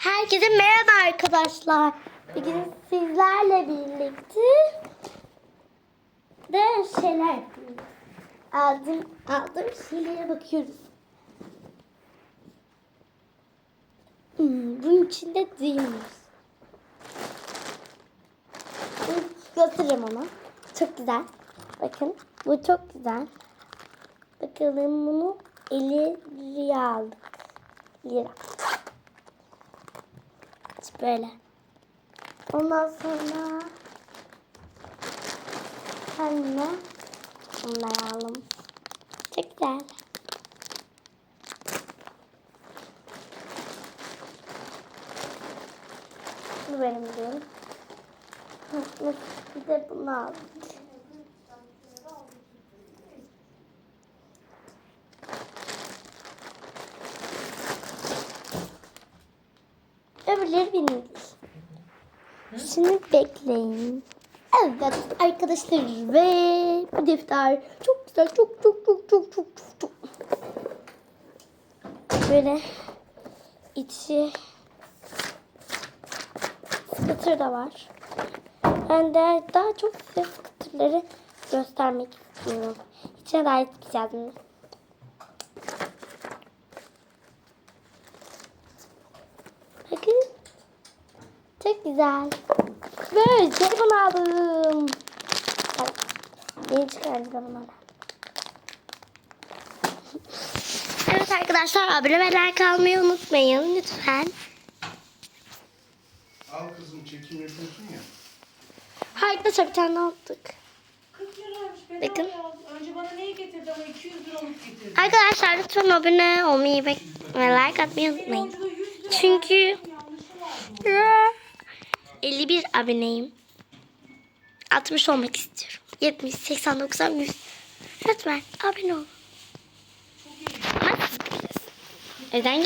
Herkese merhaba arkadaşlar. Bugün sizlerle birlikte de şeyler. Aldım, aldığım şeylere bakıyoruz. Hmm, bunun içinde değilmiş. Göstereyim onu. Çok güzel. Bakın bu çok güzel. Bakalım bunu 50 liraya aldık. Lira. Böyle. Ondan sonra kendime bunları aldım. Güzel. Bu benim diyorum. Bir de bunu aldım. Benim değil. Şimdi bekleyin. Evet arkadaşlar ve bu defter çok güzel çok çok çok çok çok çok çok böyle içi scooter da var. Ben de daha çok size scooterları göstermek istiyorum. İçine daha gideceğiz mi? Bakın. Çok güzel. Böyle telefon aldım. Evet. Yeni çıkardım bunları. Evet arkadaşlar abone ve like almayı unutmayın lütfen. Al kızım çekim yapıyorsun ya. Harika çok tane aldık. 40 liraymış bedava Bakın. ya. Önce bana neyi getirdi ama 200 liralık getirdi. Arkadaşlar lütfen abone olmayı ve ve like atmayı unutmayın. Yolculuğu 100 lira. Çünkü Yanlışı var. 51 aboneyim. 60 olmak istiyorum. 70, 80, 90, 100. Lütfen abone olun. Bilirsiniz. Evden.